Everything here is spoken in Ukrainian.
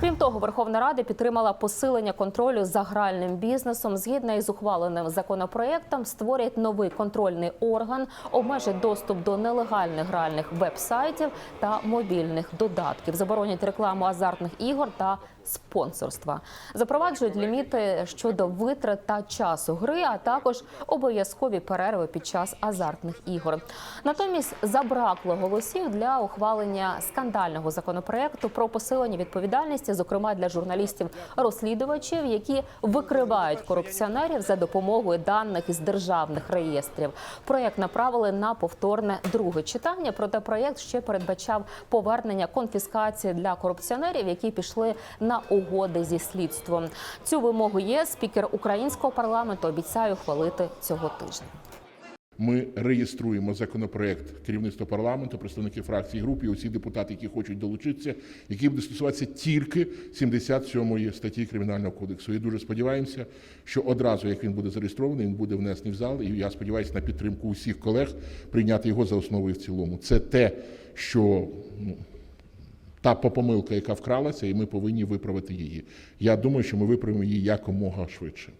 Крім того, Верховна Рада підтримала посилення контролю за гральним бізнесом. Згідно із ухваленим законопроектом, створять новий контрольний орган, обмежить доступ до нелегальних гральних веб-сайтів та мобільних додатків, заборонять рекламу азартних ігор та спонсорства, запроваджують ліміти щодо витрат та часу гри, а також обов'язкові перерви під час азартних ігор. Натомість забракло голосів для ухвалення скандального законопроекту про посилення відповідальності, зокрема для журналістів-розслідувачів, які викривають корупціонерів за допомогою даних із державних реєстрів. Проект направили на повторне друге читання. Проте проект ще передбачав повернення конфіскації для корупціонерів, які пішли на угоди зі слідством. Цю вимогу є спікер українського парламенту. Обіцяє ухвалити цього тижня. Ми реєструємо законопроект керівництва парламенту, представники фракцій і груп і усі депутати, які хочуть долучитися, які буде стосуватися тільки 77 статті кримінального кодексу. І дуже сподіваємося, що одразу як він буде зареєстрований, він буде внесений в зал. І я сподіваюся на підтримку усіх колег прийняти його за основу і в цілому. Це те, що ну, та помилка, яка вкралася, і ми повинні виправити її. Я думаю, що ми виправимо її якомога швидше.